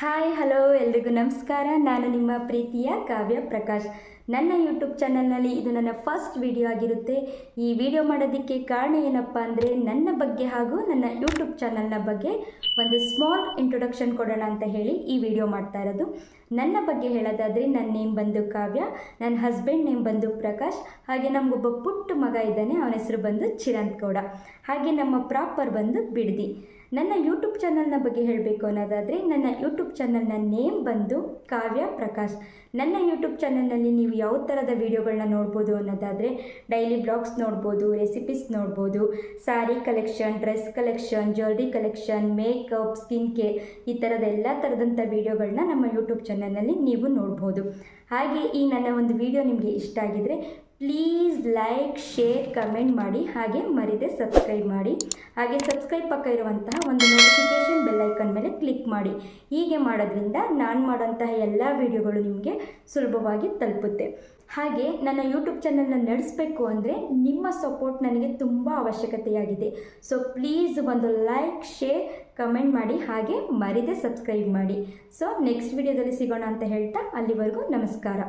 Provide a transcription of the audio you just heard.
Hi, hello, ಎಲ್ರಿಗೂ ನಮಸ್ಕಾರ. ನಾನು ನಿಮ್ಮ ಪ್ರೀತಿಯ ಕಾವ್ಯ ಪ್ರಕಾಶ್. ನನ್ನ ಯೂಟ್ಯೂಬ್ ಚಾನಲ್ನಲ್ಲಿ ಇದು ನನ್ನ ಫಸ್ಟ್ ವಿಡಿಯೋ ಆಗಿರುತ್ತೆ. ಈ ವಿಡಿಯೋ ಮಾಡೋದಕ್ಕೆ ಕಾರಣ ಏನಪ್ಪ ಅಂದರೆ ನನ್ನ ಬಗ್ಗೆ ಹಾಗೂ ನನ್ನ ಯೂಟ್ಯೂಬ್ ಚಾನಲ್ನ ಬಗ್ಗೆ ಒಂದು ಸ್ಮಾಲ್ ಇಂಟ್ರೊಡಕ್ಷನ್ ಕೊಡೋಣ ಅಂತ ಹೇಳಿ ಈ ವಿಡಿಯೋ ಮಾಡ್ತಾ ಇರೋದು. ನನ್ನ ಬಗ್ಗೆ ಹೇಳೋದಾದರೆ ನನ್ನ ನೇಮ್ ಬಂದು ಕಾವ್ಯ ನನ್ನ ಹಸ್ಬೆಂಡ್ ನೇಮ್ ಬಂದು ಪ್ರಕಾಶ್, ಹಾಗೆ ನಮಗೊಬ್ಬ ಪುಟ್ಟ ಮಗ ಇದ್ದಾನೆ, ಅವನ ಹೆಸರು ಬಂದು ಚಿರಂತ್ ಗೌಡ. ಹಾಗೆ ನಮ್ಮ ಪ್ರಾಪರ್ ಬಂದು ಬಿಡದಿ. ನನ್ನ ಯೂಟ್ಯೂಬ್ ಚಾನಲ್ನ ಬಗ್ಗೆ ಹೇಳಬೇಕು ಅನ್ನೋದಾದರೆ ನನ್ನ ಯೂಟ್ಯೂಬ್ ಚಾನಲ್ನ ನೇಮ್ ಬಂದು ಕಾವ್ಯ ಪ್ರಕಾಶ್. ನನ್ನ ಯೂಟ್ಯೂಬ್ ಚಾನಲ್ನಲ್ಲಿ ನೀವು ಯಾವ ಥರದ ವೀಡಿಯೋಗಳನ್ನ ನೋಡ್ಬೋದು ಅನ್ನೋದಾದರೆ ಡೈಲಿ ಬ್ಲಾಗ್ಸ್ ನೋಡ್ಬೋದು ರೆಸಿಪೀಸ್ ನೋಡ್ಬೋದು sari collection dress collection jewellery collection makeup, skin care ಈ ಥರದ ಎಲ್ಲ ಥರದಂಥ ವೀಡಿಯೋಗಳನ್ನ ನಮ್ಮ ಯೂಟ್ಯೂಬ್ ಚಾನಲ್ನಲ್ಲಿ ನೀವು ನೋಡ್ಬೋದು. ಹಾಗೆ ಈ ನನ್ನ ಒಂದು ವಿಡಿಯೋ ನಿಮಗೆ ಇಷ್ಟ ಆಗಿದರೆ ಪ್ಲೀಸ್ ಲೈಕ್ ಶೇರ್ ಕಮೆಂಟ್ ಮಾಡಿ ಹಾಗೆ ಮರಿದೆ ಸಬ್ಸ್ಕ್ರೈಬ್ ಮಾಡಿ. ಹಾಗೆ ಸಬ್ಸ್ಕ್ರೈಬ್ ಪಕ್ಕ ಇರುವಂತಹ ಒಂದು ನೋಟಿಫಿಕೇಷನ್ ಬೆಲ್ಲೈಕನ್ ಮೇಲೆ ಕ್ಲಿಕ್ ಮಾಡಿ. ಹೀಗೆ ಮಾಡೋದ್ರಿಂದ ನಾನು ಮಾಡೋಂತಹ ಎಲ್ಲ ವಿಡಿಯೋಗಳು ನಿಮಗೆ ಸುಲಭವಾಗಿ ತಲುಪುತ್ತೆ. ಹಾಗೆ ನನ್ನ ಯೂಟ್ಯೂಬ್ ಚಾನಲ್ನ ನಡೆಸಬೇಕು ಅಂದರೆ ನಿಮ್ಮ ಸಪೋರ್ಟ್ ನನಗೆ ತುಂಬ ಅವಶ್ಯಕತೆಯಾಗಿದೆ. ಸೊ ಪ್ಲೀಸ್ ಒಂದು ಲೈಕ್ ಶೇರ್ ಕಮೆಂಟ್ ಮಾಡಿ, ಹಾಗೆ ಮರಿದೆ ಸಬ್ಸ್ಕ್ರೈಬ್ ಮಾಡಿ. ಸೊ ನೆಕ್ಸ್ಟ್ ವಿಡಿಯೋದಲ್ಲಿ ಸಿಗೋಣ ಅಂತ ಹೇಳ್ತಾ ಅಲ್ಲಿವರೆಗೂ ನಮಸ್ಕಾರ.